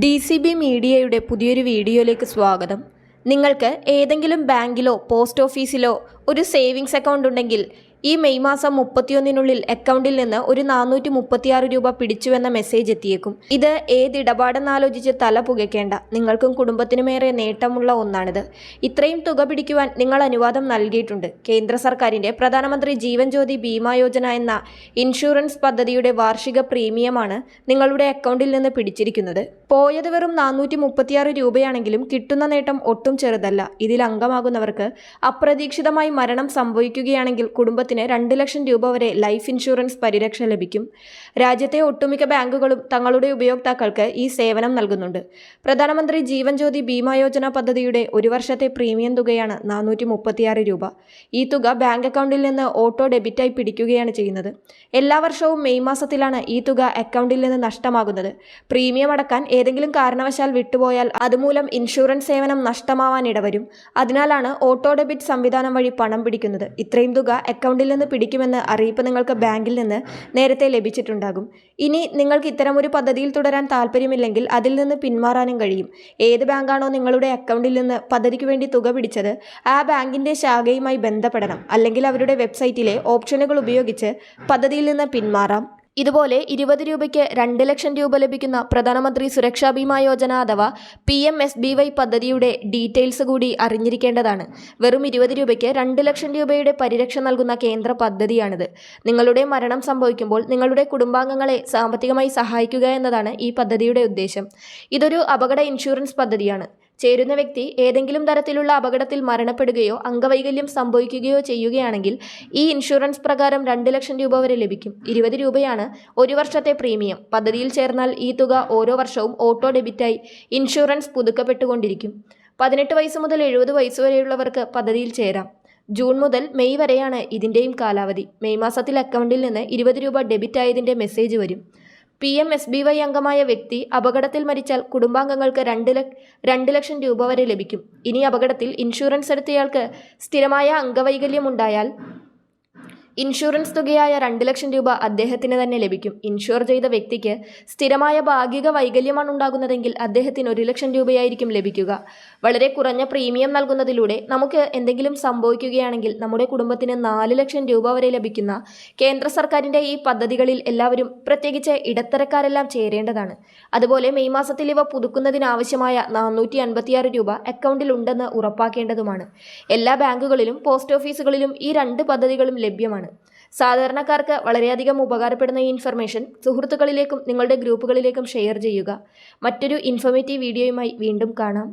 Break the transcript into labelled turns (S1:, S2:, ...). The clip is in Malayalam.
S1: ഡി സി ബി മീഡിയയുടെ പുതിയൊരു വീഡിയോയിലേക്ക് സ്വാഗതം. നിങ്ങൾക്ക് ഏതെങ്കിലും ബാങ്കിലോ പോസ്റ്റ് ഓഫീസിലോ ഒരു സേവിങ്സ് അക്കൗണ്ട് ഉണ്ടെങ്കിൽ ഈ മെയ് മാസം മുപ്പത്തിയൊന്നിനുള്ളിൽ അക്കൗണ്ടിൽ നിന്ന് ഒരു നാനൂറ്റി മുപ്പത്തിയാറ് രൂപ പിടിച്ചുവെന്ന മെസ്സേജ് എത്തിയേക്കും. ഇത് ഏത് ഇടപാടെന്നാലോചിച്ച് തല പുകയ്ക്കേണ്ട. നിങ്ങൾക്കും കുടുംബത്തിനുമേറെ നേട്ടമുള്ള ഒന്നാണിത്. ഇത്രയും തുക പിടിക്കുവാൻ നിങ്ങൾ അനുവാദം നൽകിയിട്ടുണ്ട്. കേന്ദ്ര സർക്കാരിന്റെ പ്രധാനമന്ത്രി ജീവൻ ജ്യോതി ബീമാ യോജന എന്ന ഇൻഷുറൻസ് പദ്ധതിയുടെ വാർഷിക പ്രീമിയമാണ് നിങ്ങളുടെ അക്കൗണ്ടിൽ നിന്ന് പിടിച്ചിരിക്കുന്നത്. പോയത് വെറും നാനൂറ്റി മുപ്പത്തിയാറ് രൂപയാണെങ്കിലും കിട്ടുന്ന നേട്ടം ഒട്ടും ചെറുതല്ല. ഇതിൽ അംഗമാകുന്നവർക്ക് അപ്രതീക്ഷിതമായി മരണം സംഭവിക്കുകയാണെങ്കിൽ കുടുംബത്തിന് രണ്ട് ലക്ഷം രൂപ വരെ ലൈഫ് ഇൻഷുറൻസ് പരിരക്ഷ ലഭിക്കും. രാജ്യത്തെ ഒട്ടുമിക്ക ബാങ്കുകളും തങ്ങളുടെ ഉപയോക്താക്കൾക്ക് ഈ സേവനം നൽകുന്നുണ്ട്. പ്രധാനമന്ത്രി ജീവൻ ജ്യോതി ബീമാ യോജന പദ്ധതിയുടെ ഒരു വർഷത്തെ പ്രീമിയം തുകയാണ് നാനൂറ്റി മുപ്പത്തിയാറ് രൂപ. ഈ തുക ബാങ്ക് അക്കൗണ്ടിൽ നിന്ന് ഓട്ടോ ഡെബിറ്റായി പിടിക്കുകയാണ് ചെയ്യുന്നത്. എല്ലാ വർഷവും മെയ് മാസത്തിലാണ് ഈ തുക അക്കൗണ്ടിൽ നിന്ന് നഷ്ടമാകുന്നത്. പ്രീമിയം അടക്കാൻ ഏതെങ്കിലും കാരണവശാൽ വിട്ടുപോയാൽ അതുമൂലം ഇൻഷുറൻസ് സേവനം നഷ്ടമാവാൻ ഇടവരും അതിനാലാണ് ഓട്ടോ ഡെബിറ്റ് സംവിധാനം വഴി പണം പിടിക്കുന്നത്. ഇത്രയും തുക അക്കൗണ്ടിൽ നിന്ന് പിടിക്കുമെന്ന് അറിയിപ്പ് നിങ്ങൾക്ക് ബാങ്കിൽ നിന്ന് നേരത്തെ ലഭിച്ചിട്ടുണ്ടാകും. ഇനി നിങ്ങൾക്ക് ഇത്തരം ഒരു പദ്ധതിയിൽ തുടരാൻ താല്പര്യമില്ലെങ്കിൽ അതിൽ നിന്ന് പിന്മാറാനും കഴിയും. ഏത് ബാങ്കാണോ നിങ്ങളുടെ അക്കൗണ്ടിൽ നിന്ന് പദ്ധതിക്ക് വേണ്ടി തുക പിടിച്ചത് ആ ബാങ്കിന്റെ ശാഖയുമായി ബന്ധപ്പെടണം. അല്ലെങ്കിൽ അവരുടെ വെബ്സൈറ്റിലെ ഓപ്ഷനുകൾ ഉപയോഗിച്ച് പദ്ധതിയിൽ നിന്ന് പിന്മാറാം. ഇതുപോലെ ഇരുപത് രൂപയ്ക്ക് രണ്ട് ലക്ഷം രൂപ ലഭിക്കുന്ന പ്രധാനമന്ത്രി സുരക്ഷാ ബീമാ യോജന അഥവാ P M S B Y പദ്ധതിയുടെ ഡീറ്റെയിൽസ് കൂടി അറിഞ്ഞിരിക്കേണ്ടതാണ്. വെറും ഇരുപത് രൂപയ്ക്ക് രണ്ട് ലക്ഷം രൂപയുടെ പരിരക്ഷ നൽകുന്ന കേന്ദ്ര പദ്ധതിയാണിത്. നിങ്ങളുടെ മരണം സംഭവിക്കുമ്പോൾ നിങ്ങളുടെ കുടുംബാംഗങ്ങളെ സാമ്പത്തികമായി സഹായിക്കുക എന്നതാണ് ഈ പദ്ധതിയുടെ ഉദ്ദേശം. ഇതൊരു അപകട ഇൻഷുറൻസ് പദ്ധതിയാണ്. ചേരുന്ന വ്യക്തി ഏതെങ്കിലും തരത്തിലുള്ള അപകടത്തിൽ മരണപ്പെടുകയോ അംഗവൈകല്യം സംഭവിക്കുകയോ ചെയ്യുകയാണെങ്കിൽ ഈ ഇൻഷുറൻസ് പ്രകാരം രണ്ട് ലക്ഷം രൂപ വരെ ലഭിക്കും. ഇരുപത് രൂപയാണ് ഒരു വർഷത്തെ പ്രീമിയം. പദ്ധതിയിൽ ചേർന്നാൽ ഈ തുക ഓരോ വർഷവും ഓട്ടോ ഡെബിറ്റായി ഇൻഷുറൻസ് പുതുക്കപ്പെട്ടുകൊണ്ടിരിക്കും. പതിനെട്ട് വയസ്സ് മുതൽ എഴുപത് വയസ്സ് വരെയുള്ളവർക്ക് പദ്ധതിയിൽ ചേരാം. ജൂൺ മുതൽ മെയ് വരെയാണ് ഇതിന്റെയും കാലാവധി. മെയ് മാസത്തിൽ അക്കൗണ്ടിൽ നിന്ന് ഇരുപത് രൂപ ഡെബിറ്റ് ആയതിന്റെ മെസ്സേജ് വരും. P M S B Y അംഗമായ വ്യക്തി അപകടത്തിൽ മരിച്ചാൽ കുടുംബാംഗങ്ങൾക്ക് രണ്ട് രണ്ട് ലക്ഷം രൂപ വരെ ലഭിക്കും. ഇനി അപകടത്തിൽ ഇൻഷുറൻസ് എടുത്തയാൾക്ക് സ്ഥിരമായ അംഗവൈകല്യം ഉണ്ടായാൽ ഇൻഷുറൻസ് തുകയായ രണ്ട് ലക്ഷം രൂപ അദ്ദേഹത്തിന് തന്നെ ലഭിക്കും. ഇൻഷുർ ചെയ്ത വ്യക്തിക്ക് സ്ഥിരമായ ഭാഗിക വൈകല്യമാണ് ഉണ്ടാകുന്നതെങ്കിൽ അദ്ദേഹത്തിന് ഒരു ലക്ഷം രൂപയായിരിക്കും ലഭിക്കുക. വളരെ കുറഞ്ഞ പ്രീമിയം നൽകുന്നതിലൂടെ നമുക്ക് എന്തെങ്കിലും സംഭവിക്കുകയാണെങ്കിൽ നമ്മുടെ കുടുംബത്തിന് നാല് ലക്ഷം രൂപ വരെ ലഭിക്കുന്ന കേന്ദ്ര സർക്കാരിന്റെ ഈ പദ്ധതികളിൽ എല്ലാവരും പ്രത്യേകിച്ച് ഇടത്തരക്കാരെല്ലാം ചേരേണ്ടതാണ്. അതുപോലെ മെയ് മാസത്തിൽ ഇവ പുതുക്കുന്നതിനാവശ്യമായ നാനൂറ്റി അൻപത്തിയാറ് രൂപ അക്കൗണ്ടിൽ ഉണ്ടെന്ന് ഉറപ്പാക്കേണ്ടതുമാണ്. എല്ലാ ബാങ്കുകളിലും പോസ്റ്റ് ഓഫീസുകളിലും ഈ രണ്ട് പദ്ധതികളും ലഭ്യമാണ്. സാധാരണക്കാർക്ക് വളരെയധികം ഉപകാരപ്പെടുന്ന ഈ ഇൻഫർമേഷൻ സുഹൃത്തുക്കളിലേക്കും നിങ്ങളുടെ ഗ്രൂപ്പുകളിലേക്കും ഷെയർ ചെയ്യുക. മറ്റൊരു ഇൻഫോർമേറ്റീവ് വീഡിയോയുമായി വീണ്ടും കാണാം.